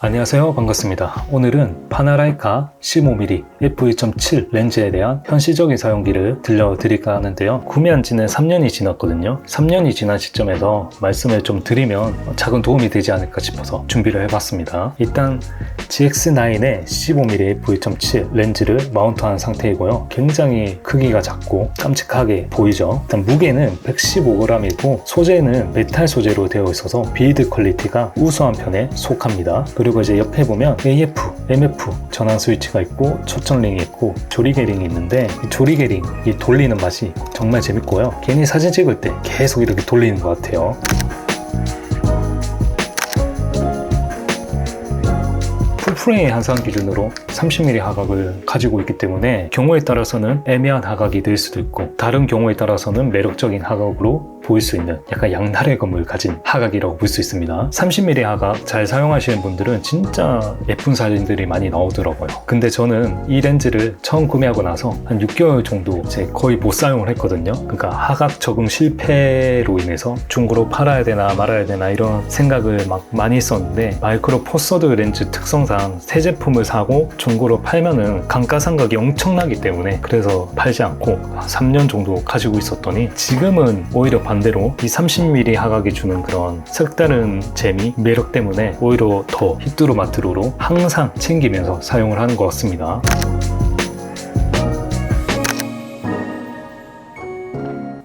안녕하세요. 반갑습니다. 오늘은 파나라이카 15mm f2.7 렌즈에 대한 현실적인 사용기를 들려드릴까 하는데요. 구매한 지는 3년이 지났거든요. 3년이 지난 시점에서 말씀을 좀 드리면 작은 도움이 되지 않을까 싶어서 준비를 해봤습니다. 일단 GX9의 15mm f2.7 렌즈를 마운트한 상태이고요. 굉장히 크기가 작고 깜찍하게 보이죠? 일단 무게는 115g이고 소재는 메탈 소재로 되어 있어서 빌드 퀄리티가 우수한 편에 속합니다. 그리고 이제 옆에 보면 AF, MF 전환 스위치가 있고 초점링이 있고 조리개링이 있는데 이 조리개링 이 돌리는 맛이 정말 재밌고요. 괜히 사진 찍을 때 계속 이렇게 돌리는 것 같아요. 풀프레임 한상 기준으로 30mm 하각을 가지고 있기 때문에 경우에 따라서는 애매한 하각이 될 수도 있고 다른 경우에 따라서는 매력적인 하각으로 보일 수 있는 약간 양날의 검을 가진 하각이라고 볼 수 있습니다. 30mm 하각 잘 사용하시는 분들은 진짜 예쁜 사진들이 많이 나오더라고요. 근데 저는 이 렌즈를 처음 구매하고 나서 한 6개월 정도 이제 거의 못 사용을 했거든요. 그러니까 하각 적응 실패로 인해서 중고로 팔아야 되나 말아야 되나 이런 생각을 막 많이 했었는데 마이크로 포서드 렌즈 특성상 새 제품을 사고 중고로 팔면은 감가상각이 엄청나기 때문에 그래서 팔지 않고 3년 정도 가지고 있었더니 지금은 오히려 반 대로 이 30mm 하각이 주는 그런 색다른 재미, 매력 때문에 오히려 더 히뚜루마뚜루로 항상 챙기면서 사용을 하는 것 같습니다.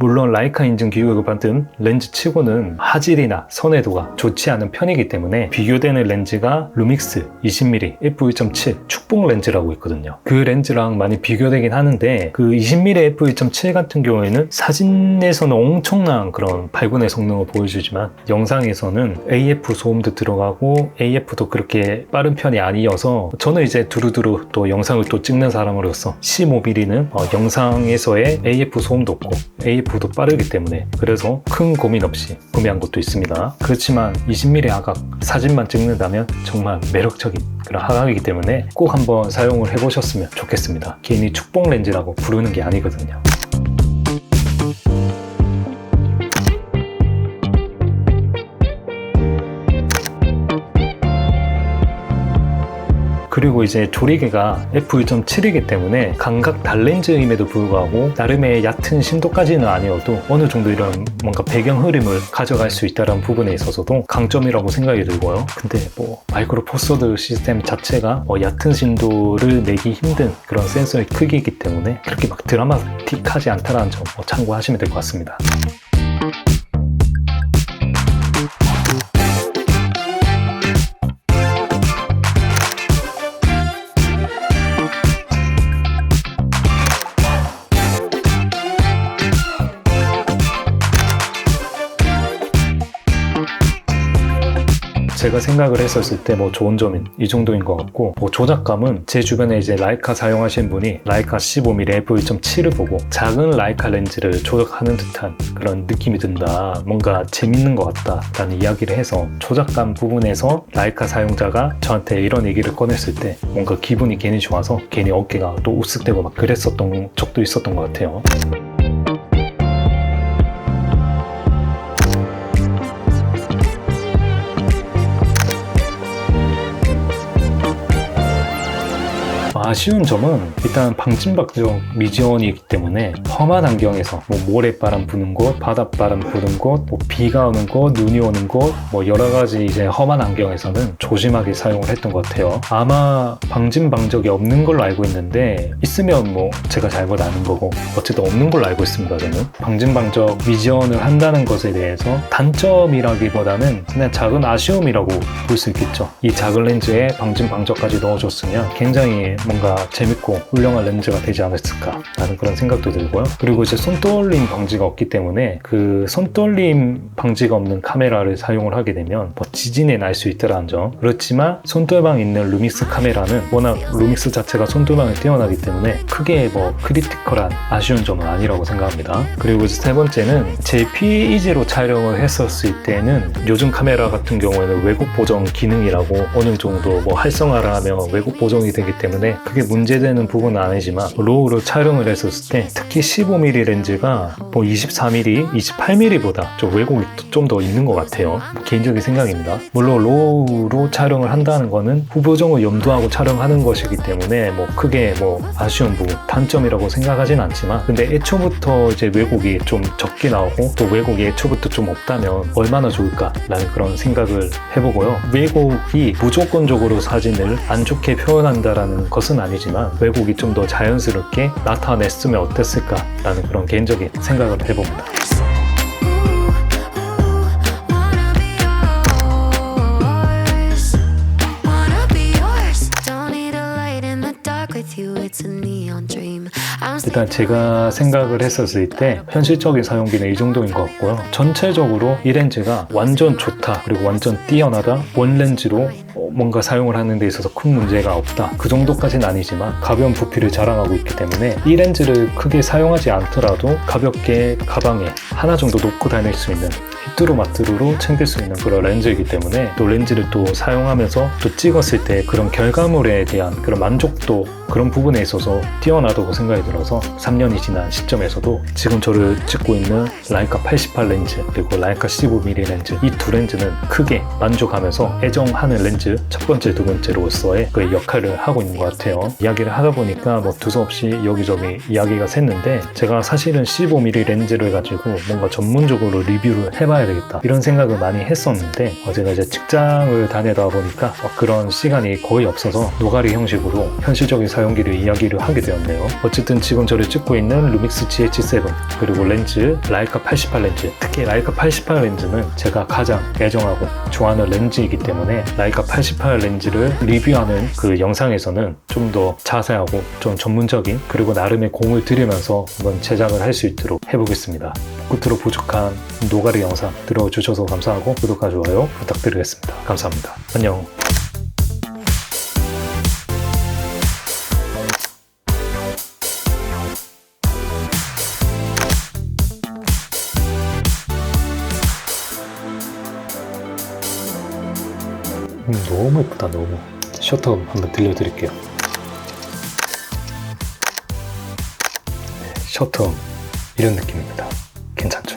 물론 라이카 인증 규격을 받은 렌즈 치고는 화질이나 선회도가 좋지 않은 편이기 때문에 비교되는 렌즈가 루믹스 20mm f2.7 축복 렌즈라고 있거든요. 그 렌즈랑 많이 비교되긴 하는데 그 20mm f2.7 같은 경우에는 사진에서는 엄청난 그런 발군의 성능을 보여주지만 영상에서는 AF 소음도 들어가고 AF도 그렇게 빠른 편이 아니어서 저는 이제 두루두루 또 영상을 또 찍는 사람으로서 15mm는 어, 영상에서의 AF 소음도 없고 AF 도 빠르기 때문에 그래서 큰 고민 없이 구매한 것도 있습니다. 그렇지만 20mm 하각 사진만 찍는다면 정말 매력적인 그런 하각이기 때문에 꼭 한번 사용을 해보셨으면 좋겠습니다. 괜히 축복 렌즈라고 부르는 게 아니거든요. 그리고 이제 조리개가 f1.7이기 때문에 감각 달렌즈임에도 불구하고 나름의 얕은 심도까지는 아니어도 어느 정도 이런 뭔가 배경 흐름을 가져갈 수 있다는 부분에 있어서도 강점이라고 생각이 들고요. 근데 뭐 마이크로 포서드 시스템 자체가 뭐 얕은 심도를 내기 힘든 그런 센서의 크기이기 때문에 그렇게 막 드라마틱하지 않다는 점뭐 참고하시면 될 것 같습니다. 제가 생각을 했었을 때 뭐 좋은 점은 이 정도인 것 같고 뭐 조작감은 제 주변에 이제 라이카 사용하신 분이 라이카 15mm f1.7을 보고 작은 라이카 렌즈를 조작하는 듯한 그런 느낌이 든다. 뭔가 재밌는 것 같다 라는 이야기를 해서 조작감 부분에서 라이카 사용자가 저한테 이런 얘기를 꺼냈을 때 뭔가 기분이 괜히 좋아서 괜히 어깨가 또 우쓱대고 막 그랬었던 적도 있었던 것 같아요 아쉬운 점은 일단 방진박적 미지원이기 때문에 험한 환경에서 뭐 모래바람 부는 곳, 바닷바람 부는 곳, 뭐 비가 오는 곳, 눈이 오는 곳, 뭐 여러 가지 이제 험한 환경에서는 조심하게 사용을 했던 것 같아요. 아마 방진방적이 없는 걸로 알고 있는데 있으면 뭐 제가 잘못 아는 거고 어쨌든 없는 걸로 알고 있습니다. 저는 방진방적 미지원을 한다는 것에 대해서 단점이라기보다는 그냥 작은 아쉬움이라고 볼 수 있겠죠. 이 작은 렌즈에 방진방적까지 넣어줬으면 굉장히 뭔가 재밌고 훌륭한 렌즈가 되지 않았을까 라는 그런 생각도 들고요. 그리고 이제 손떨림 방지가 없기 때문에 그 손떨림 방지가 없는 카메라를 사용을 하게 되면 뭐 지진에 날수 있다는 점. 그렇지만 손떨방 있는 루믹스 카메라는 워낙 루믹스 자체가 손떨방이 뛰어나기 때문에 크게 뭐 크리티컬한 아쉬운 점은 아니라고 생각합니다. 그리고 이제 세 번째는 JPEG로 촬영을 했었을 때는 요즘 카메라 같은 경우에는 왜곡 보정 기능이라고 어느 정도 뭐 활성화를 하면 왜곡 보정이 되기 때문에 그게 문제되는 부분은 아니지만 로우로 촬영을 했었을 때 특히 15mm 렌즈가 뭐 24mm, 28mm보다 좀 왜곡이 좀 더 있는 것 같아요. 개인적인 생각입니다. 물론 로우로 촬영을 한다는 거는 후보정을 염두하고 촬영하는 것이기 때문에 뭐 크게 뭐 아쉬운 부분, 단점이라고 생각하진 않지만 근데 애초부터 이제 왜곡이 좀 적게 나오고 또 왜곡이 애초부터 좀 없다면 얼마나 좋을까라는 그런 생각을 해보고요. 왜곡이 무조건적으로 사진을 안 좋게 표현한다라는 것은 아니지만 왜곡이 좀 더 자연스럽게 나타냈으면 어땠을까라는 그런 개인적인 생각을 해봅니다. 일단 제가 생각을 했었을 때 현실적인 사용비는 이 정도인 것 같고요. 전체적으로 이 렌즈가 완전 좋다 그리고 완전 뛰어나다 원 렌즈로 어, 뭔가 사용을 하는 데 있어서 큰 문제가 없다. 그 정도까지는 아니지만 가벼운 부피를 자랑하고 있기 때문에 이 렌즈를 크게 사용하지 않더라도 가볍게 가방에 하나 정도 놓고 다닐 수 있는 히트로마트로 챙길 수 있는 그런 렌즈이기 때문에 또 렌즈를 또 사용하면서 또 찍었을 때 그런 결과물에 대한 그런 만족도 그런 부분에 있어서 뛰어나다고 생각이 들어서 3년이 지난 시점에서도 지금 저를 찍고 있는 라이카 88 렌즈 그리고 라이카 15mm 렌즈 이 두 렌즈는 크게 만족하면서 애정하는 렌즈 첫 번째 두 번째로서의 그 역할을 하고 있는 것 같아요. 이야기를 하다 보니까 뭐 두서없이 여기저기 이야기가 샜는데 제가 사실은 15mm 렌즈를 가지고 뭔가 전문적으로 리뷰를 해봐야 되겠다 이런 생각을 많이 했었는데 어, 제가 이제 직장을 다니다 보니까 어, 그런 시간이 거의 없어서 노가리 형식으로 현실적인 사용기를 이야기를 하게 되었네요. 어쨌든 지금 저를 찍고 있는 루믹스 GH7 그리고 렌즈 라이카 88 렌즈 특히 라이카 88 렌즈는 제가 가장 애정하고 좋아하는 렌즈이기 때문에 라이카 88 렌즈를 리뷰하는 그 영상에서는 좀 더 자세하고 좀 전문적인 그리고 나름의 공을 들이면서 한번 제작을 할 수 있도록 해보겠습니다. 끝으로 부족한 노가리 영상 들어주셔서 감사하고 구독과 좋아요 부탁드리겠습니다. 감사합니다. 안녕. 음, 너무 예쁘다 너무. 셔터 한번 들려드릴게요. 네, 셔터 이런 느낌입니다. 괜찮죠?